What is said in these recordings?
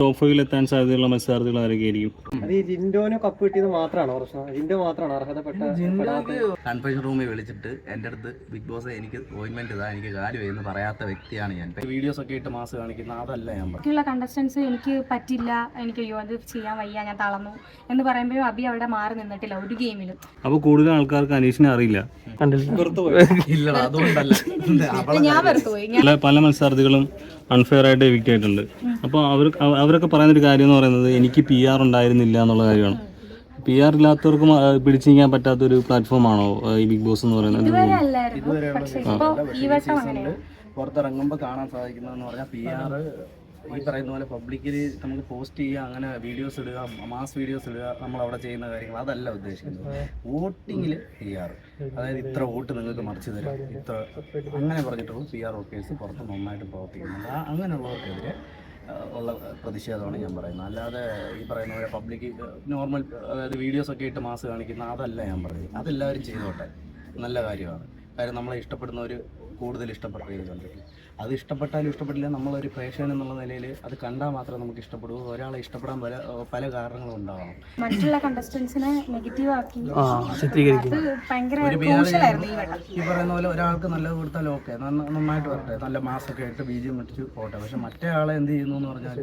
Top ഫൈവിൽ എത്താൻ സാധ്യതയുള്ള മത്സരാർത്ഥികൾ ആരൊക്കെയായിരിക്കും അത് ഈ ജിൻഡോന് കപ്പ് കിട്ടിയത് മാത്രമാണ് പ്രശ്നം? ജിൻഡോ മാത്രമാണ് അർഹതപ്പെട്ട? കൺഫെഷൻ റൂമിൽ വിളിച്ചിട്ട് എന്റെ അടുത്ത് ബിഗ് ബോസ് എനിക്ക് അപ്പോയിന്റ്മെന്റ് ഇതാ എനിക്ക് കാര്യം എന്ന് പറയാത്ത വ്യക്തിയാണ് ഞാൻ. വീഡിയോസ് ഒക്കെ ഇട്ട് മാസ് കാണിക്കുന്ന അതല്ല ഞാൻ ബാക്കിയുള്ള കണ്ടസ്റ്റൻസ് എനിക്ക് പറ്റില്ല. എനിക്ക് അയ്യോ അത് ചെയ്യാൻ വയ്യ ഞാൻ തളർന്നു എന്ന് പറയുമ്പോഴും അബി അവിടെ മാറി നിന്നിട്ടില്ല ഒരു ഗെയിമിലും അപ്പൊ കൂടുതൽ ആൾക്കാർക്ക് അനീഷിനെ അറിയില്ല? കണ്ടില്ല. അതുകൊണ്ടല്ല. പല മത്സരാർത്ഥികളും അൺഫെയർ ആയിട്ട് എവിക്റ്റ് ആയിട്ടുണ്ട് അപ്പോൾ അവർ അവരൊക്കെ പറയുന്നൊരു കാര്യം എന്ന് പറയുന്നത് എനിക്ക് പി ആർ ഉണ്ടായിരുന്നില്ല എന്നുള്ള കാര്യമാണ്. പി ആർ ഇല്ലാത്തവർക്കും പറ്റാത്ത ഒരു പറ്റാത്തൊരു പ്ലാറ്റ്ഫോമാണോ ഈ ബിഗ് ബോസ് എന്ന് പറയുന്നത്? പുറത്തിറങ്ങുമ്പോൾ കാണാൻ സാധിക്കുന്നതെന്ന് പറഞ്ഞാൽ പി ആർ ഈ പറയുന്ന പോലെ പബ്ലിക്കലി നമുക്ക് പോസ്റ്റ് ചെയ്യുക അങ്ങനെ വീഡിയോസ് ഇടുക മാസ് വീഡിയോസ് ഇടുക നമ്മൾ അവിടെ ചെയ്യുന്ന കാര്യങ്ങൾ. അതല്ല ഉദ്ദേശിക്കുന്നത്. വോട്ടിങ്ങിൽ പി ആർ അതായത് ഇത്ര വോട്ട് നിങ്ങൾക്ക് മറിച്ച് തരാം. ഇത്ര അങ്ങനെ പറഞ്ഞിട്ടുള്ള പി ആർ ഓക്കേഴ്സ് പുറത്ത് നന്നായിട്ട് പ്രവർത്തിക്കുന്നുണ്ട്. അങ്ങനെയുള്ളവർക്കെതിരെ ഉള്ള പ്രതിഷേധമാണ് ഞാൻ പറയുന്നത്. അല്ലാതെ ഈ പറയുന്ന പോലെ പബ്ലിക് നോർമൽ അതായത് വീഡിയോസൊക്കെ ഇട്ട് മാസ് കാണിക്കുന്ന അതല്ല ഞാൻ പറയുന്നത്. അതെല്ലാവരും ചെയ്തോട്ടെ. നല്ല കാര്യമാണ്. കാര്യം നമ്മളെ ഇഷ്ടപ്പെടുന്നവർ കൂടുതൽ ഇഷ്ടപ്പെട്ട കണ്ടിട്ട് അത് ഇഷ്ടപ്പെട്ടാലും ഇഷ്ടപ്പെട്ടില്ല നമ്മളൊരു പ്രേക്ഷകൻ എന്നുള്ള നിലയിൽ അത് കണ്ടാൽ മാത്രമേ നമുക്ക് ഇഷ്ടപ്പെടൂ. ഒരാളെ ഇഷ്ടപ്പെടാൻ പല പല കാരണങ്ങളും ഉണ്ടാവണം മറ്റുള്ള കണ്ടസ്റ്റൻസിനെ നെഗറ്റീവ് ആക്കി. ഈ ഈ പറയുന്ന പോലെ ഒരാൾക്ക് നല്ലത് കൊടുത്താൽ ഓക്കെ നന്നായിട്ട് വരട്ടെ. നല്ല മാസൊക്കെ ഇട്ട് ബീജം വെച്ച് പോട്ടെ. പക്ഷെ മറ്റേ ആളെ എന്ത് ചെയ്യുന്നു എന്ന് പറഞ്ഞാൽ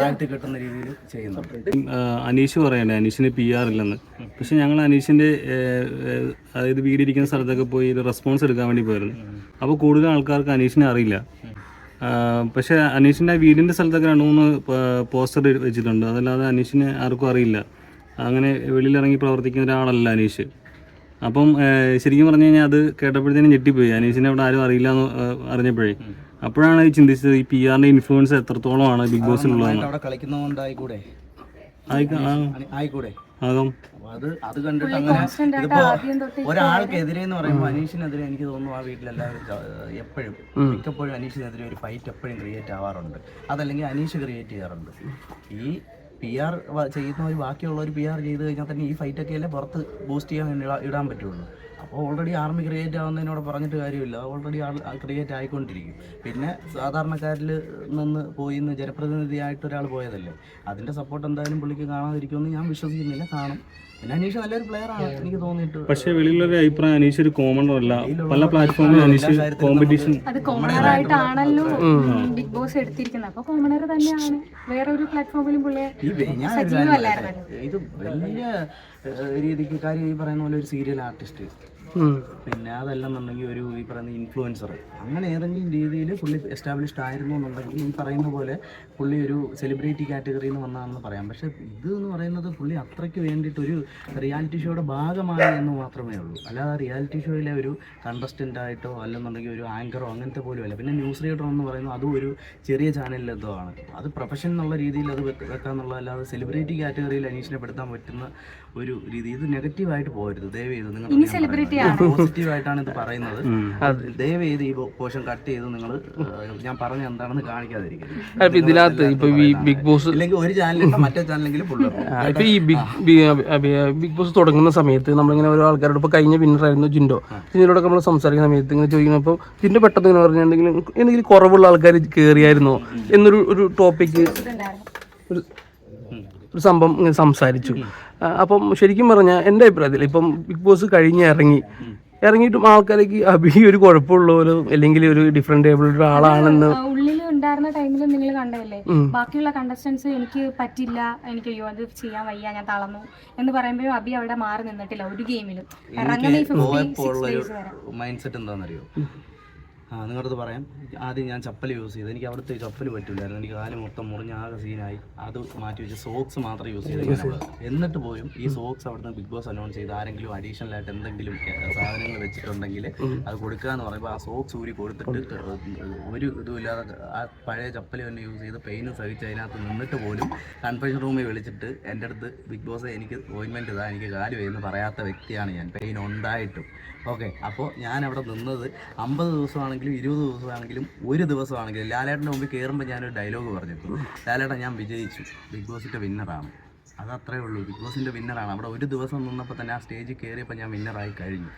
താഴ്ത്തി കെട്ടുന്ന രീതിയിൽ ചെയ്യുന്നുണ്ട്. അനീഷ് പറയണ്ടേ? അനീഷിന് പി ആർ ഇല്ലെന്ന്. പക്ഷെ ഞങ്ങൾ അനീഷിന്റെ അതായത് വീടിരിക്കുന്ന സ്ഥലത്തൊക്കെ പോയി ഒരു റെസ്പോൺസ് എടുക്കാൻ വേണ്ടി പോയിരുന്നു അപ്പോൾ കൂടുതൽ ആൾക്കാർക്ക് അനീഷിനെ അറിയില്ല. പക്ഷേ അനീഷിന്റെ വീടിന്റെ സ്ഥലത്തൊക്കെ രണ്ട് മൂന്ന് പോസ്റ്റർ വെച്ചിട്ടുണ്ട്. അതല്ലാതെ അനീഷിനെ ആർക്കും അറിയില്ല. അങ്ങനെ വെളിയിലിറങ്ങി പ്രവർത്തിക്കുന്ന ഒരാളല്ല അനീഷ്. അപ്പം ശരിക്കും പറഞ്ഞു കഴിഞ്ഞാൽ അത് കേട്ടപ്പോഴത്തേനും ഞെട്ടിപ്പോയി. അനീഷിനെ അവിടെ ആരും അറിയില്ല എന്ന് അറിഞ്ഞപ്പോഴേ. അപ്പോഴാണ് ഈ ചിന്തിച്ചത് ഈ പി ആറിന്റെ ഇൻഫ്ലുവൻസ് എത്രത്തോളമാണ് ബിഗ് ബോസിലുള്ളത് അവിടെ കളിക്കുന്നതുകൊണ്ടായിക്കൂടെ? ആയിക്ക- ആ, ആയിക്കൂടെ? ആകാം. അത് അത് കണ്ടിട്ട് അങ്ങനെ ഇതിപ്പോ ആദ്യം തൊട്ട് ഒരാൾക്കെതിരെ എന്ന് പറയുമ്പോൾ അനീഷിനെതിരെ എനിക്ക് തോന്നുന്നു ആ വീട്ടിലെല്ലാവരും എപ്പോഴും മിക്കപ്പോഴും അനീഷിനെതിരെ ഒരു ഫൈറ്റ് എപ്പോഴും ക്രിയേറ്റ് ആവാറുണ്ട്. അതല്ലെങ്കിൽ അനീഷ് ക്രിയേറ്റ് ചെയ്യാറുണ്ട്. ഈ പി ആർ ചെയ്യുന്നവർ ബാക്കിയുള്ളവർ പി ആർ ചെയ്ത് കഴിഞ്ഞാൽ തന്നെ ഈ ഫൈറ്റൊക്കെ അല്ലേ പുറത്ത് ബൂസ്റ്റ് ചെയ്യാൻ ഇടാൻ പറ്റുള്ളൂ. അപ്പോൾ ഓൾറെഡി ആർമി ക്രിയേറ്റ് ആവുന്നതിനോട് പറഞ്ഞിട്ട് കാര്യമില്ല. ഓൾറെഡി ആൾ ക്രിയേറ്റ് ആയിക്കൊണ്ടിരിക്കും. പിന്നെ സാധാരണക്കാരിൽ നിന്ന് പോയി ഇന്ന് ജനപ്രതിനിധിയായിട്ട് ഒരാൾ പോയതല്ലേ? അതിന്റെ സപ്പോർട്ട് എന്തായാലും പുള്ളിക്ക് കാണാതിരിക്കുമെന്ന് ഞാൻ വിശ്വസിക്കുന്നില്ല. കാണും പിന്നെ അനീഷ് നല്ലൊരു പ്ലെയർ ആണ് എനിക്ക് തോന്നിയിട്ട്. പക്ഷേ വെളിയിലൊരു അഭിപ്രായം അനീഷ് ഒരു കോമൺ അല്ല. പല പ്ലാറ്റ്ഫോമിൽ അനീഷ് കോമ്പറ്റീഷൻ അത് കോമണർ ആയിട്ടാണല്ലോ ബിഗ് ബോസ് എടുത്തിരിക്കുന്നത്. അപ്പൊ കോമണർ തന്നെയാണ്. വേറെ ഒരു പ്ലാറ്റ്ഫോമിലും പുള്ളിയെ. ഇത് വലിയ രീതിക്ക് കാര്യം ഈ പറയുന്ന പോലെ ഒരു സീരിയൽ ആർട്ടിസ്റ്റ് പിന്നെ അതല്ലെന്നുണ്ടെങ്കിൽ ഒരു ഈ പറയുന്ന ഇൻഫ്ലുവൻസർ അങ്ങനെ ഏതെങ്കിലും രീതിയിൽ പുള്ളി എസ്റ്റാബ്ലിഷ്ഡ് ആയിരുന്നു എന്നുണ്ടെങ്കിൽ ഈ പറയുന്ന പോലെ പുള്ളി ഒരു സെലിബ്രിറ്റി കാറ്റഗറിയിൽ നിന്ന് വന്നതാണെന്ന് പറയാം. പക്ഷെ ഇത് എന്ന് പറയുന്നത് പുള്ളി അത്രയ്ക്ക് വേണ്ടിയിട്ട് ഒരു റിയാലിറ്റി ഷോയുടെ ഭാഗമായി എന്ന് മാത്രമേ ഉള്ളൂ. അല്ലാതെ റിയാലിറ്റി ഷോയിലെ ഒരു കണ്ടസ്റ്റന്റ് ആയിട്ടോ അല്ലെന്നുണ്ടെങ്കിൽ ഒരു ആങ്കറോ അങ്ങനത്തെ പോലും അല്ല. പിന്നെ ന്യൂസ് റീഡർ എന്ന് പറയുന്നത് അതും ഒരു ചെറിയ ചാനലിലെന്തോ ആണ്. അത് പ്രൊഫഷൻ എന്നുള്ള രീതിയിൽ അത് വെക്ക- വെക്കാന്നുള്ള അല്ലാതെ സെലിബ്രിറ്റി കാറ്റഗറിയിൽ അനീഷിനെ പെടുത്താൻ പറ്റുന്ന ഒരു രീതി. ഇത് നെഗറ്റീവായിട്ട് പോകരുത്. ദയവ് ചെയ്ത് നിങ്ങൾ celebrity പോസിറ്റീവ് ആയിട്ടാണ് ഇത് പറയുന്നത്. ദയവ് ചെയ്ത് ഈ പോഷൻ കട്ട് ചെയ്ത് നിങ്ങൾ ഞാൻ പറഞ്ഞ എന്താണെന്ന് കാണിക്കാതിരിക്കും ഇതിനകത്ത് ഇപ്പൊ ഈ ബിഗ് ബോസ് ഇല്ലെങ്കിൽ ഒരു ചാനലിൽ മറ്റേ ചാനലെങ്കിലും ഇപ്പൊ ഈ ബിഗ് ബിഗ് ബോസ് തുടങ്ങുന്ന സമയത്ത് നമ്മളിങ്ങനെ ഓരോ ആൾക്കാരോട് ഇപ്പൊ കഴിഞ്ഞ വിന്നർ ആയിരുന്നു ജിൻഡോ ജിൻഡോടൊക്കെ നമ്മൾ സംസാരിക്കുന്ന സമയത്ത് ഇങ്ങനെ ചോദിക്കുന്നപ്പോൾ ജിൻഡോ പെട്ടെന്ന് ഇങ്ങനെ എന്തെങ്കിലും എന്തെങ്കിലും കുറവുള്ള ആൾക്കാർ കയറിയായിരുന്നോ എന്നൊരു ഒരു ടോപ്പിക്ക് ഒരു ഒരു സംഭവം ഇങ്ങനെ സംസാരിച്ചു. അപ്പം ശരിക്കും പറഞ്ഞാൽ എന്റെ അഭിപ്രായത്തിൽ ഇപ്പം ബിഗ് ബോസ് കഴിഞ്ഞ് ഇറങ്ങി. ഇറങ്ങിയിട്ടും ആൾക്കാർക്ക് അഭി ഒരു കുഴപ്പമുള്ളവരോ അല്ലെങ്കിൽ ഒരു ഡിഫറെന്റ് ടേബിൾ ഒരാളാണെന്ന് ഉള്ളിൽ ഉണ്ടായിരുന്ന ടൈമിൽ നിങ്ങൾ കണ്ടതല്ലേ? ബാക്കിയുള്ള കണ്ടസ്റ്റൻസ് എനിക്ക് പറ്റില്ല എനിക്ക് അയ്യോ അത് ചെയ്യാൻ വയ്യ ഞാൻ തളർന്നു എന്ന് പറയുമ്പോഴും അബി അവിടെ മാറി നിന്നിട്ടില്ല ഒരു ഗെയിമിലും ഇറങ്ങുന്ന ഈ ഫിഫ്റ്റി സിക്സ് ഡേയ്സ് വരെ മൈൻഡ് സെറ്റ് എന്താണെന്നറിയോ ആ നിങ്ങളടുത്ത് പറയാം. ആദ്യം ഞാൻ ചപ്പൽ യൂസ് ചെയ്തു. എനിക്ക് അവിടുത്തെ ചപ്പൽ പറ്റില്ലായിരുന്നു എനിക്ക് കാൽ മൊത്തം മുറിഞ്ഞ ആകെ സീനായി അത് മാറ്റി വെച്ച് സോക്സ് മാത്രം യൂസ് ചെയ്തു. എന്നിട്ട് പോലും ഈ സോക്സ് അവിടുന്ന് ബിഗ് ബോസ് അനൗൺസ് ചെയ്ത് ആരെങ്കിലും അഡീഷണൽ ആയിട്ട് എന്തെങ്കിലും സാധനങ്ങൾ വെച്ചിട്ടുണ്ടെങ്കിൽ അത് കൊടുക്കുക എന്ന് പറയുമ്പോൾ ആ സോക്സ് ഊരി കൊടുത്തിട്ട് ഒരു ഇതുമില്ലാതെ ആ പഴയ ചപ്പൽ തന്നെ യൂസ് ചെയ്ത് പെയിൻ സഹിച്ച് അതിനകത്ത് നിന്നിട്ട് പോലും കൺഫെഷൻ റൂമിൽ വിളിച്ചിട്ട് എന്റെ അടുത്ത് ബിഗ് ബോസ് എനിക്ക് ഓയിൻമെന്റ് ഇതാ എനിക്ക് കാൽ വേന്ന് പറയാത്ത വ്യക്തിയാണ് ഞാൻ. പെയിൻ ഉണ്ടായിട്ടും. ഓക്കെ അപ്പോൾ ഞാൻ അവിടെ നിന്നത് അമ്പത് ദിവസമാണെങ്കിലും ഇരുപത് ദിവസമാണെങ്കിലും ഒരു ദിവസമാണെങ്കിലും ലാലേട്ടന്റെ മുമ്പിൽ കയറുമ്പോൾ ഞാനൊരു ഡയലോഗ് പറഞ്ഞിട്ടു. ലാലേട്ടൻ ഞാൻ വിജയിച്ചു. ബിഗ് ബോസിന്റെ വിന്നറാണ് അത് അത്രേ ഉള്ളൂ. ബിഗ് ബോസിന്റെ വിന്നറാണ് അവിടെ ഒരു ദിവസം നിന്നപ്പോൾ തന്നെ ആ സ്റ്റേജിൽ കയറിയപ്പോൾ ഞാൻ വിന്നറായി കഴിഞ്ഞു.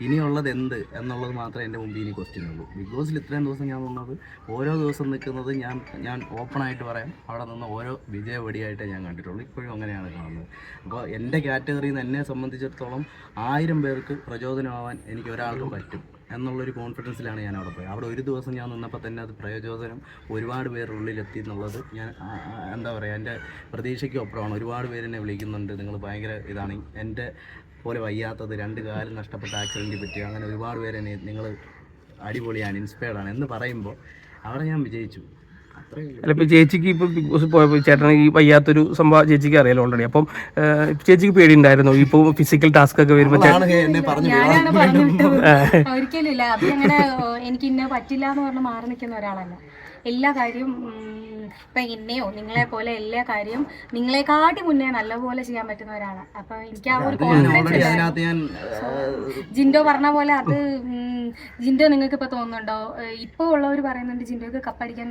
ഇനിയുള്ളത് എന്ത് എന്നുള്ളത് മാത്രമേ എന്റെ മുമ്പിൽ ഇനി ക്വസ്റ്റ്യൻ ഉള്ളൂ. ബിഗ് ബോസിൽ ഇത്രയും ദിവസം ഞാൻ നിന്നത് ഓരോ ദിവസം നിൽക്കുന്നത് ഞാൻ ഞാൻ ഓപ്പണായിട്ട് പറയാം. അവിടെ നിന്ന് ഓരോ വിജയവടിയായിട്ടേ ഞാൻ കണ്ടിട്ടുള്ളൂ. ഇപ്പോഴും അങ്ങനെയാണ് കാണുന്നത്. അപ്പോൾ എന്റെ കാറ്റഗറിയിൽ നിന്ന് എന്നെ സംബന്ധിച്ചിടത്തോളം ആയിരം പേർക്ക് പ്രചോദനമാവാൻ എനിക്ക് ഒരാൾക്ക് പറ്റും. എന്നുള്ളൊരു കോൺഫിഡൻസിലാണ് ഞാൻ അവിടെ പോയത്. അവിടെ ഒരു ദിവസം ഞാൻ നിന്നപ്പോൾ തന്നെ അത് പ്രയോജനം ഒരുപാട് പേരുള്ളിലെത്തി എന്നുള്ളത് ഞാൻ എന്താ പറയുക എന്റെ പ്രതീക്ഷയ്ക്കൊപ്പുറമാണ് ഒരുപാട് പേരെന്നെ വിളിക്കുന്നുണ്ട്. നിങ്ങൾ ഭയങ്കര ഇതാണ്. എന്റെ പോലെ വയ്യാത്തത് രണ്ട് കാലം നഷ്ടപ്പെട്ട ആക്സിഡന്റ് പറ്റി അങ്ങനെ ഒരുപാട് പേരെന്നെ നിങ്ങൾ അടിപൊളിയാണ് ഇൻസ്പയർഡാണ് എന്ന് പറയുമ്പോൾ അവിടെ ഞാൻ വിജയിച്ചു. അല്ല ഇപ്പം ചേച്ചിക്ക് ഇപ്പം ബിഗ് ബോസ് പോയപ്പോൾ ചേട്ടന് ഈ വയ്യാത്തൊരു സംഭവം ചേച്ചിക്ക് അറിയാലോ ഓൾറെഡി അപ്പം ചേച്ചിക്ക് പേടി ഉണ്ടായിരുന്നു ഇപ്പോൾ ഫിസിക്കൽ ടാസ്ക് ഒക്കെ വരുമ്പോൾ ഒരിക്കലും ഇല്ല. അത് അങ്ങനെ എനിക്ക് ഇന്ന പറ്റില്ല എന്ന് പറഞ്ഞ് മാറി നിൽക്കുന്ന ഒരാളല്ല. എല്ലാ കാര്യവും ഇപ്പൊ എന്നെയോ നിങ്ങളെ പോലെ എല്ലാ കാര്യവും നിങ്ങളെക്കാട്ടി മുന്നേ നല്ലപോലെ ചെയ്യാൻ പറ്റുന്ന ഒരാളാണ് അപ്പൊ എനിക്ക് ആ ഒരു കോൺഫിഡൻസ് ജിൻഡോ പറഞ്ഞ പോലെ അത് ഉം, ജിൻഡോ നിങ്ങൾക്ക് ഇപ്പൊ തോന്നുന്നുണ്ടോ ഇപ്പൊ ഉള്ളവർ പറയുന്നുണ്ട് ജിൻഡോക്ക് കപ്പടിക്കാൻ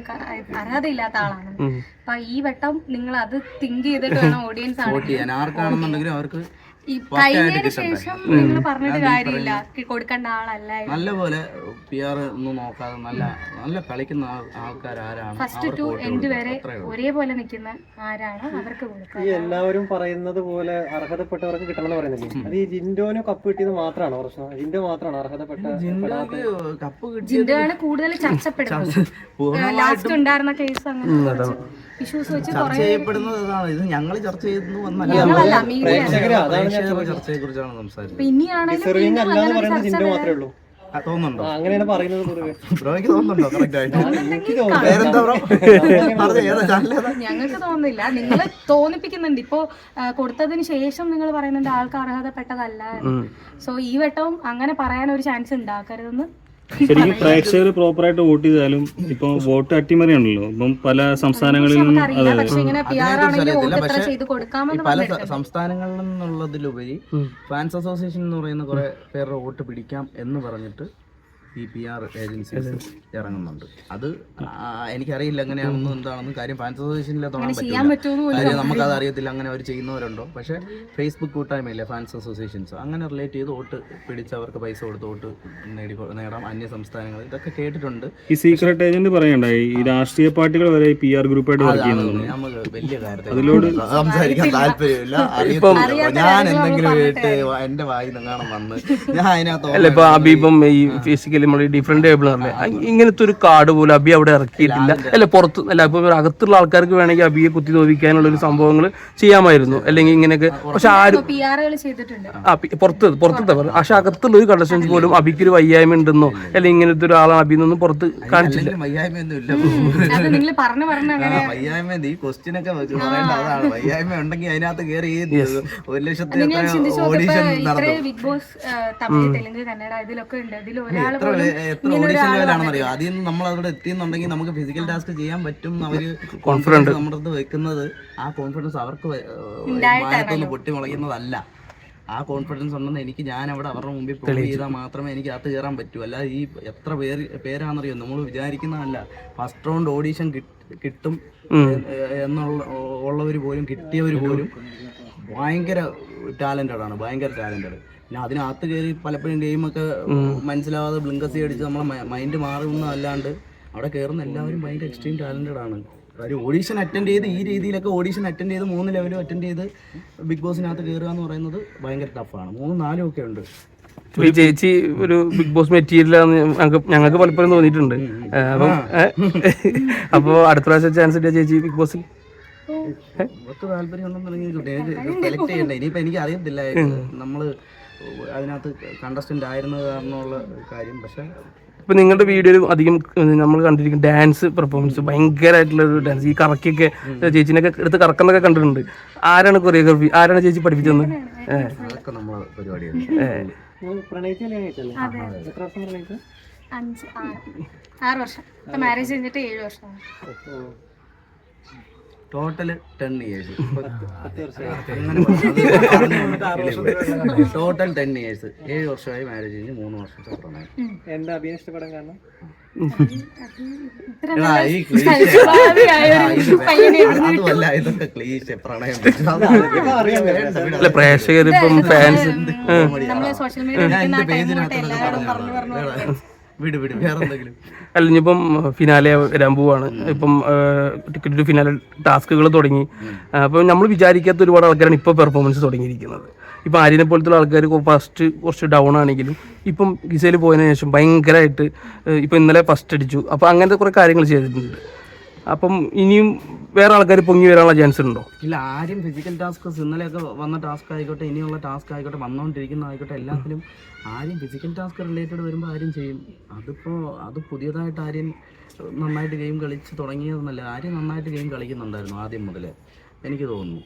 അർഹതയില്ലാത്ത ആളാണ് അപ്പൊ ഈ വട്ടം നിങ്ങൾ അത് തിങ്ക് ചെയ്തിട്ട് വേണം ഓഡിയൻസ് ആണ് ആർക്കാണെന്നുണ്ടെങ്കിലും അവർക്ക് നല്ലപോലെ പി ആർ ഒന്നും നോക്കാതെ നല്ല നല്ല കളിക്കുന്ന ആൾക്കാർ ആരാണ്? ഫസ്റ്റ് ടു എൻഡ് വരെ ഒരേപോലെ നിൽക്കുന്ന ആരാണ് അവർക്ക് ഈ എല്ലാവരും പറയുന്നത് പോലെ അർഹതപ്പെട്ടവർക്ക് കിട്ടണമെന്ന് പറയുന്നില്ലേ? അത് ഈ ജിൻഡോന് കപ്പ് കിട്ടിയത് മാത്രമാണ് പ്രശ്നം? ജിൻഡോ മാത്രമാണ് അർഹതപ്പെട്ട കപ്പ് കിട്ടിയത് ജിൻഡോ ആണ് കൂടുതൽ ചർച്ചപ്പെടുന്നത്. ലാസ്റ്റ് ഉണ്ടായിരുന്ന കേസ് അങ്ങനെ ഇഷ്യൂസ് വെച്ച് ചർച്ച ചെയ്യപ്പെടുന്നത് അതാണ് ഇത് ഞങ്ങൾ ചർച്ച ചെയ്തു വന്നല്ല. ചർച്ചയെ കുറിച്ചാണ് സംസാരിച്ചത്. തോന്നുന്നുണ്ടോ? അങ്ങനെയാണ് പറയുന്നത് ബ്രോയ്ക്ക് തോന്നുന്നുണ്ടോ? കറക്റ്റ് ആയിട്ട്? എനിക്ക് ബ്രോ? ഏതാ ചാനൽ ഞങ്ങൾക്ക് തോന്നുന്നില്ല. നിങ്ങൾ തോന്നിപ്പിക്കുന്നുണ്ട്. ഇപ്പോ കൊടുത്തതിന് ശേഷം നിങ്ങൾ പറയുന്നുണ്ട് ആൾക്ക് അർഹതപ്പെട്ടതല്ല സോ ഈ വട്ടവും അങ്ങനെ പറയാൻ ഒരു ചാൻസ് ഉണ്ടാക്കരുതെന്ന് ശരിക്കും പ്രേക്ഷകർ പ്രോപ്പറായിട്ട് വോട്ട് ചെയ്താലും ഇപ്പൊ വോട്ട് അട്ടിമറിയാണല്ലോ. ഇപ്പം പല സംസ്ഥാനങ്ങളിൽ നിന്നും അതെ പല സംസ്ഥാനങ്ങളിൽ നിന്നുള്ളതിലുപരി ഫാൻസ് അസോസിയേഷൻ എന്ന് പറയുന്ന കുറെ പേരുടെ വോട്ട് പിടിക്കാം എന്ന് പറഞ്ഞിട്ട് ഈ പി ആർ ഏജൻസീസ് ഇറങ്ങുന്നുണ്ട്. അത് എനിക്കറിയില്ല എങ്ങനെയാണെന്നും എന്താണെന്നും. കാര്യം ഫാൻസ് അസോസിയേഷനിലെ തുടങ്ങാൻ പറ്റില്ല കാര്യം നമുക്കത് അറിയത്തില്ല അങ്ങനെ അവർ ചെയ്യുന്നവരുണ്ടോ. പക്ഷേ ഫേസ്ബുക്ക് കൂട്ടായ്മയില്ലേ ഫാൻസ് അസോസിയേഷൻസ്? അങ്ങനെ റിലേറ്റ് ചെയ്ത് വോട്ട് പിടിച്ച് അവർക്ക് പൈസ കൊടുത്ത് വോട്ട് നേടി നേടാം. അന്യ സംസ്ഥാനങ്ങൾ ഇതൊക്കെ കേട്ടിട്ടുണ്ട്. ഈ സീക്രട്ട് ഏജന്റ് പറയണ്ടായി ഈ രാഷ്ട്രീയ പാർട്ടികൾ വരെ പി ആർ ഗ്രൂപ്പായിട്ട് വർക്ക് ചെയ്യുന്നുണ്ട് നമുക്ക് വലിയ അതിലോട് കാര്യത്തിൽ സംസാരിക്കാൻ താല്പര്യമില്ല. ഞാൻ എന്തെങ്കിലും കേട്ട് എന്റെ വായി നിങ്ങാണം വന്ന് ഞാൻ അതിനകത്ത് അല്ല ഇപ്പൊ ഈ ഈ ഫിസിക്കലി നമ്മൾ ഡിഫറെന്റ് ടേബിൾ പറഞ്ഞില്ലേ ഇങ്ങനത്തെ ഒരു കാർഡ് പോലും അബി അവിടെ ഇറക്കിയിട്ടില്ല. അല്ല പുറത്ത് അല്ല ഇപ്പൊ അകത്തുള്ള ആൾക്കാർക്ക് വേണമെങ്കിൽ അബിയെ കുത്തി തോപിക്കാനുള്ള ഒരു സംഭവങ്ങൾ ചെയ്യാമായിരുന്നു. അല്ലെങ്കിൽ ഇങ്ങനെയൊക്കെ പക്ഷെ ആരും ആ പുറത്ത് പുറത്തത്തെ പറഞ്ഞു പക്ഷെ അകത്തുള്ള ഒരു കണ്ടസ്റ്റൻസ് പോലും അബിക്ക് ഒരു വയ്യായ്മ ഉണ്ടെന്നോ അല്ലെങ്കിൽ ഇങ്ങനത്തെ ഒരാളാണ് അബി എന്നൊന്നും പുറത്ത് കാണിച്ചില്ല. അല്ലെങ്കിൽ വയ്യായ്മയൊന്നും നിങ്ങൾ പറഞ്ഞു പറഞ്ഞ ആ, വയ്യായ്മ ഈ ക്വസ്റ്റ്യൻ ഒക്കെ വെച്ച് പറയേണ്ട അതാണ്. വയ്യായ്മ ഉണ്ടെങ്കിൽ അതിനകത്ത് കയറി ഒരു ലക്ഷത്തി ഓഡീഷൻ നടത്തും. ബിഗ് ബോസ് തമിഴ് തെലുങ്ക് കന്നഡ ഇതിലൊക്കെ ഉണ്ട്. ഇതിൽ ഒരാൾ എത്ര പോലും എത്ര ഓഡീഷൻ ലെവലാണെന്ന് അറിയോ? അതിൽ നമ്മൾ അവിടെ എത്തിയെന്നുണ്ടെങ്കിൽ നമുക്ക് ഫിസിക്കൽ ടാസ്ക് ചെയ്യാൻ പറ്റും അവർ കോൺഫിഡൻസ് നമ്മുടെ അടുത്ത് വെക്കുന്നത്. ആ കോൺഫിഡൻസ് അവർക്ക് വായത്തൊന്ന് പൊട്ടി മുളയ്ക്കുന്നതല്ല ആ കോൺഫിഡൻസ് ഉണ്ടെന്ന് എനിക്ക് ഞാൻ അവിടെ അവരുടെ മുമ്പിൽ പ്രൂവ് ചെയ്താൽ മാത്രമേ എനിക്ക് അകത്ത് കയറാൻ പറ്റൂ. അല്ല ഈ എത്ര പേര് പേരാണെന്നറിയോ? നമ്മൾ വിചാരിക്കുന്നതല്ല. ഫസ്റ്റ് റൗണ്ട് ഓഡീഷൻ കിട്ടും എന്നുള്ള ഉള്ളവർ പോലും കിട്ടിയവർ പോലും ഭയങ്കര ടാലന്റഡ് ആണ് ഭയങ്കര ടാലന്റഡ് പിന്നെ അതിനകത്ത് കയറി പലപ്പോഴും ഗെയിമൊക്കെ മനസ്സിലാവാതെ ബ്ലിങ്കസി അടിച്ച് നമ്മളെ മൈൻഡ് മാറുന്നതല്ലാണ്ട് അവിടെ കയറുന്ന എല്ലാവരും ഭയങ്കര എക്സ്ട്രീം ടാലന്റഡ് ആണ്. ഒരു ഓഡീഷൻ അറ്റൻഡ് ചെയ്ത് ഈ രീതിയിലൊക്കെ ഓഡീഷൻ അറ്റൻഡ് ചെയ്ത് മൂന്ന് ലെവലും അറ്റൻഡ് ചെയ്ത് ബിഗ് ബോസിനകത്ത് കയറുക എന്ന് പറയുന്നത് ഭയങ്കര ടഫാണ് മൂന്ന് നാലും ഒക്കെ ഉണ്ട്. ഈ ചേച്ചി ഒരു ബിഗ് ബോസ് മെറ്റീരിയൽ ഞങ്ങൾക്ക് ഞങ്ങൾക്ക് പലപ്പോഴും തോന്നിയിട്ടുണ്ട്. അപ്പം അപ്പോൾ അപ്പൊ അടുത്ത പ്രാവശ്യം ചാൻസ് കിട്ടിയ ചേച്ചി ബിഗ് ബോസിൽ താല്പര്യം ഉണ്ടെന്നുണ്ടെങ്കിൽ സെലക്ട് ചെയ്യണ്ട. എനിക്ക് അറിയത്തില്ല നമ്മൾ അതിനകത്ത് കണ്ടസ്റ്റന്റ് ആയിരുന്നത് കാരണമുള്ള കാര്യം. പക്ഷെ ഇപ്പൊ നിങ്ങളുടെ വീഡിയോയിൽ അധികം നമ്മൾ കണ്ടിരിക്കുന്ന ഡാൻസ് പെർഫോമൻസ് ഭയങ്കരമായിട്ടുള്ള ഒരു ഡാൻസ് ഈ കറക്കിയൊക്കെ ചേച്ചിനൊക്കെ എടുത്ത് കറക്കുന്നൊക്കെ കണ്ടിട്ടുണ്ട്. ആരാണ് കൊറിയോഗ്രാഫി ആരാണ് ചേച്ചി പഠിപ്പിച്ചത് അതൊക്കെ നമ്മളെ പരിപാടിയാണ്. അഞ്ച് ആറ്. ആറ് വർഷം. ഇപ്പൊ മാരേജ് കഴിഞ്ഞിട്ട് ഏഴ് വർഷമാണ്. Total ten years total ten years ഏഴ് വർഷമായി മാരേജ് കഴിഞ്ഞ് മൂന്ന് വർഷത്തെ സെപ്പറേറ്റ് എന്താ കാരണം അതുമല്ല ഇതൊക്കെ ക്ലീശ പ്രണയം. പ്രേക്ഷകർ ഫാൻസ് ഞാൻ എന്റെ പേജിനകത്ത് വിട് വിട് വേറെ എന്തെങ്കിലും അല്ല ഇനിയിപ്പം ഫിനാലെ വരാൻ പോവാണ്. ഇപ്പം ടിക്കറ്റ് ഫിനാലെ ടാസ്കുകൾ തുടങ്ങി. അപ്പം നമ്മൾ വിചാരിക്കാത്ത ഒരുപാട് ആൾക്കാരാണ് ഇപ്പോൾ പെർഫോമൻസ് തുടങ്ങിയിരിക്കുന്നത്. ഇപ്പം ആര്യനെ പോലത്തെ ആൾക്കാർ ഫസ്റ്റ് കുറച്ച് ഡൗൺ ആണെങ്കിലും ഇപ്പം ഗിസയിൽ പോയതിനു ശേഷം ഭയങ്കരമായിട്ട് ഇപ്പം ഇന്നലെ ഫസ്റ്റ് അടിച്ചു. അപ്പം അങ്ങനത്തെ കുറേ കാര്യങ്ങൾ ചെയ്തിട്ടുണ്ട്. അപ്പം ഇനിയും വേറെ ആൾക്കാർ പൊങ്ങി വരാനുള്ള ചാൻസ് ഉണ്ടോ? ഇല്ല ആരും ഫിസിക്കൽ ടാസ്ക് ഇന്നലെയൊക്കെ വന്ന ടാസ്ക് ആയിക്കോട്ടെ ഇനിയുള്ള ടാസ്ക് ആയിക്കോട്ടെ വന്നുകൊണ്ടിരിക്കുന്ന ആയിക്കോട്ടെ എല്ലാത്തിലും ആരും ഫിസിക്കൽ ടാസ്ക് റിലേറ്റഡ് വരുമ്പോൾ ആരും ചെയ്യും. അതിപ്പോൾ അത് പുതിയതായിട്ട് ആരും നന്നായിട്ട് ഗെയിം കളിച്ച് തുടങ്ങിയതെന്നല്ല ആരും നന്നായിട്ട് ഗെയിം കളിക്കുന്നുണ്ടായിരുന്നു ആദ്യം മുതൽ എനിക്ക് തോന്നുന്നു.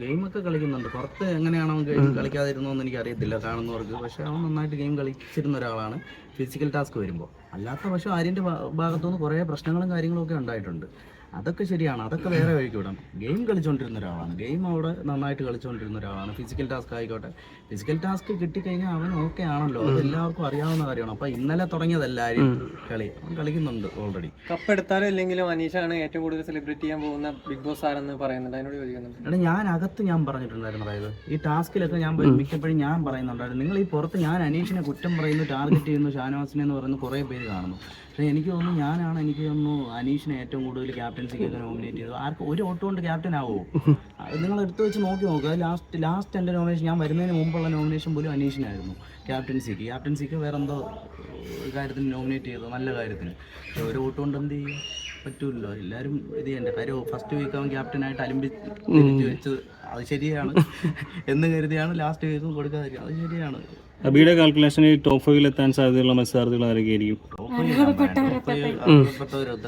ഗെയിമൊക്കെ കളിക്കുന്നുണ്ട്. പുറത്ത് എങ്ങനെയാണോ അവൻ ഗെയിം കളിക്കാതിരുന്നതെന്ന് എനിക്ക് അറിയത്തില്ല കാണുന്നവർക്ക്. പക്ഷേ അവൻ നന്നായിട്ട് ഗെയിം കളിച്ചിരുന്ന ഒരാളാണ് ഫിസിക്കൽ ടാസ്ക് വരുമ്പോൾ അല്ലാത്ത പക്ഷേ ആര്യന്റെ ഭാഗത്തുനിന്ന് കുറേ പ്രശ്നങ്ങളും കാര്യങ്ങളും ഒക്കെ ഉണ്ടായിട്ടുണ്ട്. അതൊക്കെ ശരിയാണ്. അതൊക്കെ വേറെ വഴിക്ക് വിടാം. ഗെയിം കളിച്ചുകൊണ്ടിരുന്ന ഒരാളാണ്. ഗെയിം അവിടെ നന്നായിട്ട് കളിച്ചുകൊണ്ടിരുന്ന ഒരാളാണ്. ഫിസിക്കൽ ടാസ്ക് ആയിക്കോട്ടെ. ഫിസിക്കൽ ടാസ്ക് കിട്ടിക്കഴിഞ്ഞാൽ അവൻ ഓക്കെ ആണല്ലോ. അത് എല്ലാവർക്കും അറിയാവുന്ന കാര്യമാണ്. അപ്പൊ ഇന്നലെ തുടങ്ങിയതല്ല ആര്യം കളി. അവൻ കളിക്കുന്നുണ്ട് ഓൾറെഡി കപ്പ് എടുത്താലും ഇല്ലെങ്കിലും അനീഷാണ് ഏറ്റവും കൂടുതൽ സെലിബ്രേറ്റ് ചെയ്യാൻ പോകുന്ന ബിഗ് ബോസ് ആരെന്ന് പറയുന്നുണ്ട് അതിനോട് ചോദിക്കുന്നുണ്ട് എടാ ഞാൻ അകത്ത് ഞാൻ പറഞ്ഞിട്ടുണ്ടായിരുന്നു. അതായത് ഈ ടാസ്കിലൊക്കെ ഞാൻ മിക്കപ്പോഴും ഞാൻ പറയുന്നുണ്ടായിരുന്നു. നിങ്ങൾ ഈ പുറത്ത് ഞാൻ അനീഷിനെ കുറ്റം പറയുന്നു ടാർഗറ്റ് ചെയ്യുന്നു ഷാനവാസിനെ എന്ന് പറയുന്നു കുറേ പേര് കാണുന്നു. പക്ഷേ എനിക്ക് തോന്നുന്നു ഞാനാണ് എനിക്ക് തോന്നുന്നു അനീഷിനെ ഏറ്റവും കൂടുതൽ ക്യാപ്റ്റൻസിക്കൊക്കെ നോമിനേറ്റ് ചെയ്തു ആർക്ക് ഒരു ഓട്ടോ കൊണ്ട് ക്യാപ്റ്റൻ ആവുമോ അത് നിങ്ങൾ എടുത്തു വെച്ച് നോക്കി നോക്കുക ലാസ്റ്റ് ലാസ്റ്റ് എന്റെ നോമിനേഷൻ ഞാൻ വരുന്നതിന് മുമ്പുള്ള നോമിനേഷൻ പോലും അനീഷിനായിരുന്നു ക്യാപ്റ്റൻസിക്ക് ക്യാപ്റ്റൻസിക്ക് വേറെന്തോ കാര്യത്തിന് നോമിനേറ്റ് ചെയ്തു നല്ല കാര്യത്തിന്. പക്ഷേ ഒരു ഓട്ടോ കൊണ്ട് എന്ത് ചെയ്യും? പറ്റൂല്ലോ എല്ലാരും ഇത് ചെയ്യണ്ട? കാര്യം ഫസ്റ്റ് വീക്ക് അവൻ ക്യാപ്റ്റനായിട്ട് അലമ്പി വെച്ചത് അത് ശരിയാണ്. എന്ന് കരുതിയാണ് ലാസ്റ്റ് വീക്കും കൊടുക്കാതെ അത് ശരിയാണ്. അബിയുടെ കാൽക്കുലേഷനിൽ ടോപ്പ് ഫൈവിൽ എത്താൻ സാധ്യതയുള്ള മത്സരാർത്ഥികൾ ആരൊക്കെയായിരിക്കും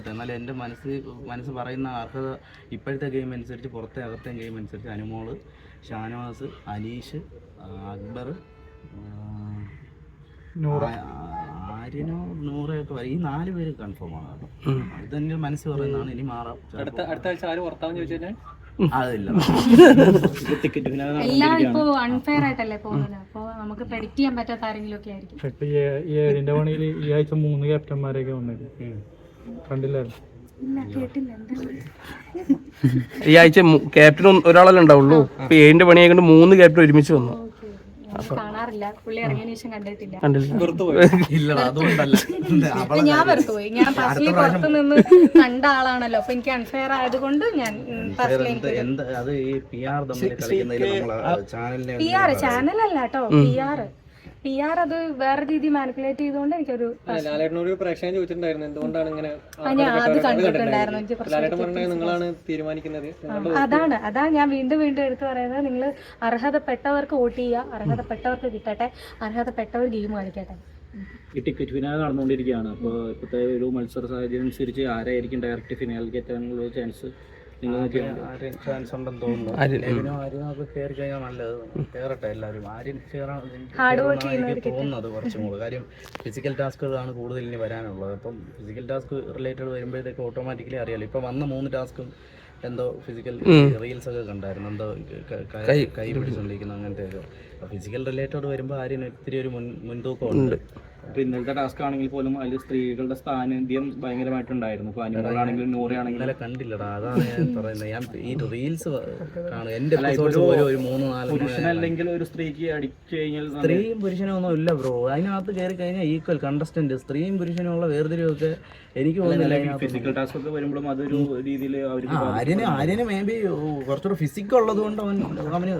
എന്നാലും എന്റെ മനസ്സ് മനസ്സ് പറയുന്ന അർഹത ഇപ്പോഴത്തെ ഗെയിം അനുസരിച്ച് പുറത്തെ അകത്തെ ഗെയിം അനുസരിച്ച് അനുമോൾ ഷാനവാസ് അനീഷ് അക്ബർ ആ, ആ, നൂറോ ഒക്കെ വരും. ഈ നാല് പേര് കൺഫേം ആണ് ഇതെന്റെ മനസ്സിൽ പറയുന്നതാണ്. ഇനി മാറാം. അടുത്ത അടുത്ത ആഴ്ച ആര് പുറത്താന്ന് ചോദിച്ചാൽ കഴിഞ്ഞാൽ അതില്ല. എല്ലാം ഇപ്പോ അൺഫെയർ ആയിട്ടല്ലേ പോകുന്നത്? അപ്പൊ നമുക്ക് പ്രെഡിക്റ്റ് ചെയ്യാൻ പറ്റാത്ത ആരെങ്കിലും ഒക്കെ ആയിരിക്കും. ഇപ്പൊ ഈ ഈ ഏഴിന്റെ പണിയിൽ ഈ ആഴ്ച മൂന്ന് ക്യാപ്റ്റന്മാരൊക്കെ വന്നത് കണ്ടില്ലായിരുന്നു. ഇല്ല കേട്ടില്ല. എന്താ ഈ ആഴ്ച ക്യാപ്റ്റൻ ഒരാളല്ലേ ഉണ്ടാവുള്ളൂ. ഇപ്പൊ ഏഴിന്റെ പണിയായിട്ട് മൂന്ന് ക്യാപ്റ്റൻ ഒരുമിച്ച് വന്നു. കാണാറില്ല. പുള്ളി ഇറങ്ങിയ ശേഷം കണ്ടിട്ടില്ല. ഞാൻ വെറുത്തുപോയി ഞാൻ ഫസ്റ്റിൽ പുറത്ത് നിന്ന് കണ്ട ആളാണല്ലോ. അപ്പൊ എനിക്ക് അൺഫെയർ ആയതുകൊണ്ട് ഞാൻ പി ആർ ചാനലല്ല കേട്ടോ. പി ആർ പി ആർ അത് വേറെ രീതി മാനിപ്പുലേറ്റ് ചെയ്തുകൊണ്ട് എനിക്കൊരു ലാലേട്ടനോട് ഒരു പ്രേക്ഷകൻ ചോദിച്ചിട്ടുണ്ടായിരുന്നു എന്തുകൊണ്ടാണ് ഇങ്ങനെ ആ, അത് കണ്ടിട്ടുണ്ടായിരുന്നു. എനിക്ക് കുറച്ച് നിങ്ങളാണ് തീരുമാനിക്കുന്നത്. അതാണ് അതാണ് അതാ ഞാൻ വീണ്ടും വീണ്ടും എടുത്തു പറയുന്നത്. നിങ്ങൾ അർഹതപ്പെട്ടവർക്ക് വോട്ട് ചെയ്യുക അർഹതപ്പെട്ടവർക്ക് കിട്ടട്ടെ അർഹതപ്പെട്ടവർ ഗെയിം കളിക്കട്ടെ. ഈ ടിക്കറ്റ് ഫിനാലെ നടന്നുകൊണ്ടിരിക്കുകയാണ്. അപ്പോൾ ഇപ്പോഴത്തെ ഒരു മത്സര സാഹചര്യം അനുസരിച്ച് ആരായിരിക്കും ഡയറക്റ്റ് ഫിനാലിലേക്ക് എത്താനുള്ള ചാൻസ് തോന്നുന്നത് കുറച്ചും കൂടെ. കാര്യം ഫിസിക്കൽ ടാസ്കുകളാണ് കൂടുതൽ ഇനി വരാനുള്ളത്. അപ്പം ഫിസിക്കൽ ടാസ്ക് റിലേറ്റഡ് വരുമ്പോഴത്തേക്ക് ഓട്ടോമാറ്റിക്കലി അറിയാലോ. ഇപ്പൊ വന്ന മൂന്ന് ടാസ്കും എന്തോ ഫിസിക്കൽ റീൽസ് ഒക്കെ കണ്ടായിരുന്നു. എന്തോ ക- പിടിച്ചുകൊണ്ടിരിക്കുന്ന അങ്ങനത്തെ ഒക്കെ ഫിസിക്കൽ റിലേറ്റഡ് വരുമ്പോൾ ആര്യന് ഇത്തിരി ഒരു മുൻ മുൻതൂക്കം അപ്പോൾ ഇന്നലത്തെ ടാസ്ക് ആണെങ്കിൽ പോലും അതിൽ സ്ത്രീകളുടെ സ്ഥാനം ഭയങ്കരമായിട്ടുണ്ടായിരുന്നു. നൂറയാണെങ്കിലും ഇന്നലെ കണ്ടില്ലടാ. അതാണ് ഞാൻ പറയുന്നത് ഞാൻ ഈ റീൽസ് കാണും. ഓരോ ഒരു മൂന്ന് നാല് പുരുഷനല്ലെങ്കിൽ ഒരു സ്ത്രീക്ക് അടിച്ചു കഴിഞ്ഞാൽ സ്ത്രീയും പുരുഷനും ഒന്നും ഇല്ല ബ്രോ അതിനകത്ത് കയറി കഴിഞ്ഞാൽ ഈക്വൽ കണ്ടസ്റ്റന്റ് സ്ത്രീയും പുരുഷനും ഉള്ള വേർതിരിവൊക്കെ എനിക്ക് തോന്നുന്നില്ല അതിനകത്ത് ഫിസിക്കൽ ടാസ്ക് ഒക്കെ വരുമ്പോഴും അതൊരു രീതിയിൽ അവർക്ക് ആര്യന് ആര്യന് മേ ബി കുറച്ചുകൂടെ ഫിസിക് ഉള്ളത് കൊണ്ട് അവൻ അവന്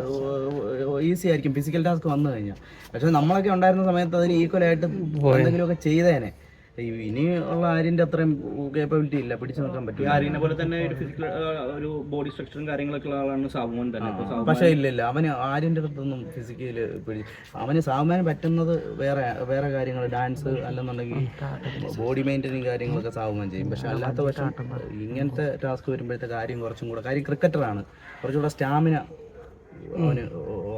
ഈസി ആയിരിക്കും. ഫിസിക്കൽ ടാസ്ക് വന്നു കഴിഞ്ഞാൽ. പക്ഷെ നമ്മളൊക്കെ ഉണ്ടായിരുന്ന സമയത്ത് അതിന് ഈക്വൽ ആയിട്ട് എന്തെങ്കിലുമൊക്കെ ചെയ്തേനെ. ഇനി ഉള്ള ആര്യന്റെ അത്രയും കേപ്പബിലിറ്റി ഇല്ല. പിടിച്ചു നിൽക്കാൻ പറ്റും ആര്യനെ പോലെ തന്നെ ഒരു ഫിസിക്കൽ ഒരു ബോഡി സ്ട്രക്ചറും കാര്യങ്ങളൊക്കെ ഉള്ള ആളാണ് സാബുമാൻ തന്നെ. പക്ഷേ ഇല്ല ഇല്ല. അവന് ആര്യന്റെ അടുത്തൊന്നും ഫിസിക്കൽ പിടിച്ചു അവന് സാബുമാൻ പറ്റുന്നത് വേറെ വേറെ കാര്യങ്ങൾ ഡാൻസ് അല്ലെന്നുണ്ടെങ്കിൽ ബോഡി മെയിന്റനിങ് കാര്യങ്ങളൊക്കെ സാബുമാൻ ചെയ്യും. പക്ഷെ അല്ലാത്ത പക്ഷം ഇങ്ങനത്തെ ടാസ്ക് വരുമ്പോഴത്തെ കാര്യം കുറച്ചും കൂടെ കാര്യം ക്രിക്കറ്ററാണ് കുറച്ചുകൂടെ സ്റ്റാമിന അവന്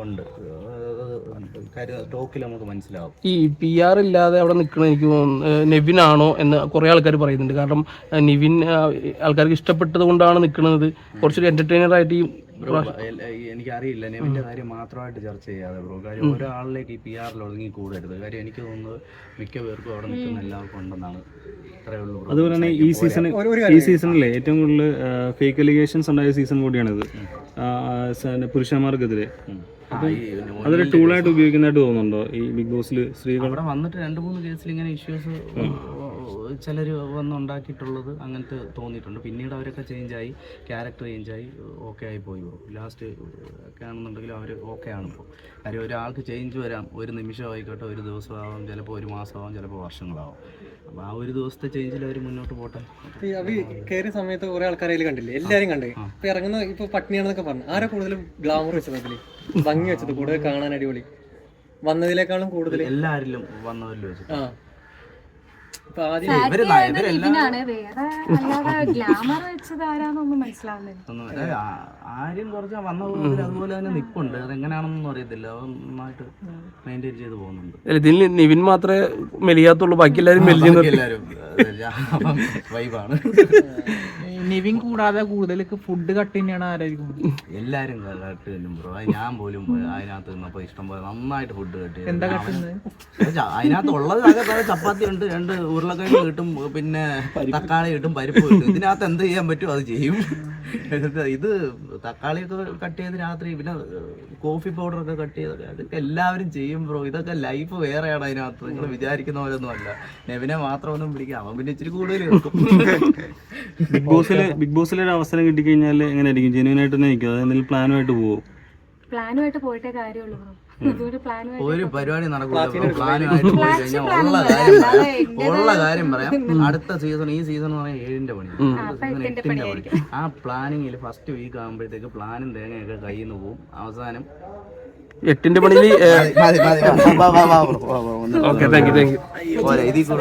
ഉണ്ട്. കാര്യം ടോക്കിൽ നമുക്ക് മനസ്സിലാവും. ഈ പി ആർ ഇല്ലാതെ അവിടെ നിൽക്കണ എനിക്ക് നെവിൻ ആണോ എന്ന് കുറേ ആൾക്കാർ പറയുന്നുണ്ട്. കാരണം നിവിൻ ആൾക്കാർക്ക് ഇഷ്ടപ്പെട്ടത് കൊണ്ടാണ് നിൽക്കുന്നത് കുറച്ചൊരു എന്റർടൈനർ ആയിട്ട് ഈ എനിക്കറിയില്ല. നെവിന്റെ കാര്യം മാത്രമായിട്ട് ചർച്ച ചെയ്യാതെ ബ്രോ. കാര്യം ഒരാളിലേക്ക് ഈ പി ആറിൽ ഒതുങ്ങി കൂടരുത്. കാര്യം എനിക്ക് തോന്നുന്നത് മിക്ക പേർക്കും അവിടെ നിൽക്കുന്ന എല്ലാവർക്കും ഉണ്ടെന്നാണ്. ഉള്ളൂ അതുപോലെ തന്നെ ഈ സീസൺ ഈ സീസണിലെ ഏറ്റവും കൂടുതൽ ഫേക്ക് അലിഗേഷൻസ് ഉണ്ടായ സീസൺ കൂടിയാണിത്. പുരുഷന്മാർക്കെതിരെ. അതൊരു ടൂളായിട്ട് ഉപയോഗിക്കുന്നതായിട്ട് തോന്നുന്നുണ്ടോ? ഈ ബിഗ് ബോസിൽ സ്ത്രീകൾ വന്നിട്ട് രണ്ട് മൂന്ന് കേസിൽ ഇങ്ങനെ ഇഷ്യൂസ് ചിലർ വന്നുണ്ടാക്കിയിട്ടുള്ളത് അങ്ങനത്തെ തോന്നിയിട്ടുണ്ട്. പിന്നീട് അവരൊക്കെ ചേഞ്ചായി ക്യാരക്ടർ ചേഞ്ചായി ഓക്കെ ആയി പോയി. ലാസ്റ്റ് ഒക്കെ ആണെന്നുണ്ടെങ്കിൽ അവർ ഓക്കെ ആണ് ഇപ്പോൾ കാര്യം ഒരാൾക്ക് ചേഞ്ച് വരാം ഒരു നിമിഷം ആയിക്കോട്ടെ ഒരു ദിവസമാവാം ചിലപ്പോൾ ഒരു മാസമാവാം ചിലപ്പോൾ വർഷങ്ങളാവും. അപ്പോൾ ആ ഒരു ദിവസത്തെ ചേഞ്ചിൽ അവർ മുന്നോട്ട് പോട്ടെ. അവി കയറിയ സമയത്ത് കുറേ ആൾക്കാരെ അതിൽ കണ്ടില്ലേ? എല്ലാവരും കണ്ടേ? ഇപ്പോൾ ഇറങ്ങുന്ന ഇപ്പോൾ പട്ടിണിയാണെന്നൊക്കെ പറഞ്ഞു. ആരാ കൂടുതലും ഗ്ലാമർ വെച്ചത് ഭംഗി വെച്ചത് കൂടുതൽ കാണാൻ അടിപൊളി. വന്നതിനേക്കാളും കൂടുതൽ എല്ലാവരിലും വന്നവരിൽ വെച്ചിട്ട് ആ ഇപ്പൊ ആദ്യം ഇവർ ന- സാറ്റിയായത് ഇവരെല്ലാം ഇതിനാണ് വേറെ അല്ലാതെ ഗ്ലാമർ വെച്ചത് ആരാന്നൊന്നും മനസ്സിലാവുന്നില്ല. ആര്യം കുറച്ച് വന്ന പോലെ അതുപോലെ തന്നെ നിൽപ്പുണ്ട് അതെങ്ങനെയാണെന്നൊന്നും അറിയത്തില്ല. അത് നന്നായിട്ട് മെയിന്റെയിൻ ചെയ്ത് പോകുന്നുണ്ട്. ഇതിൽ നിവിൻ മാത്രമേ മെലിയാത്തുള്ളൂ. ബാക്കി എല്ലാവരും മെലിഞ്ഞു ബാക്കി എല്ലാവരും വൈബാണ്. നിവിൻ കൂടാതെ കൂടുതൽ ഫുഡ് കട്ട് തന്നെയാണ് ആരായിരിക്കും എല്ലാരും കട്ട് തന്നെ ബ്രോ ഞാൻ പോലും അതിനകത്ത് നിന്നപ്പോ ഇഷ്ടം പോലെ നന്നായിട്ട് ഫുഡ് കട്ട് എന്താ കട്ടുന്നത് അതിനകത്ത് ഉള്ളത് ചപ്പാത്തി ഉണ്ട് രണ്ട് ഉരുളക്കിഴങ്ങ് കിട്ടും പിന്നെ തക്കാളി കിട്ടും പരിപ്പ് കിട്ടും. ഇതിനകത്ത് എന്ത് ചെയ്യാൻ പറ്റും അത് ചെയ്യും. ഇത് തക്കാളിയൊക്കെ കട്ട് ചെയ്ത് രാത്രി പിന്നെ കോഫി പൗഡർ ഒക്കെ കട്ട് ചെയ്ത് അതൊക്കെ എല്ലാവരും ചെയ്യും ബ്രോ ഇതൊക്കെ ലൈഫ് വേറെയാണ് അതിനകത്ത്. നിങ്ങൾ വിചാരിക്കുന്ന പോലെ ഒന്നും അല്ല. നെവിനെ മാത്രം ഒന്നും പിടിക്കാം അവൻ പിന്നെ ഇച്ചിരി കൂടുതൽ ബിഗ് ബോസിൽ ബിഗ് ബോസിൽ ഒരു അവസരം കിട്ടിക്കഴിഞ്ഞാൽ എങ്ങനെയായിരിക്കും ജെന്യൂൻ ആയിട്ട് തന്നെ നിൽക്കും അത് എന്തെങ്കിലും പ്ലാനുമായിട്ട് പോകും പ്ലാനുമായിട്ട് പോയിട്ടേ കാര്യമുള്ളൂ ഒരു പരിപാടി നടക്കൂല പ്ലാനുമായിട്ട് പോയി കഴിഞ്ഞാൽ ഉള്ള കാര്യം പറയാം ഉള്ള കാര്യം പറയാം അടുത്ത സീസൺ ഈ സീസൺ എന്ന് പറഞ്ഞാൽ ഏഴിന്റെ പണി സീസൺ എട്ടിന്റെ പണി ആ പ്ലാനിങ്ങിൽ ഫസ്റ്റ് വീക്ക് ആകുമ്പോഴത്തേക്ക് പ്ലാനും തേങ്ങയൊക്കെ കയ്യിൽ നിന്ന് പോകും അവസാനം എട്ടിന്റെ പണിയിൽ okay thank you thank you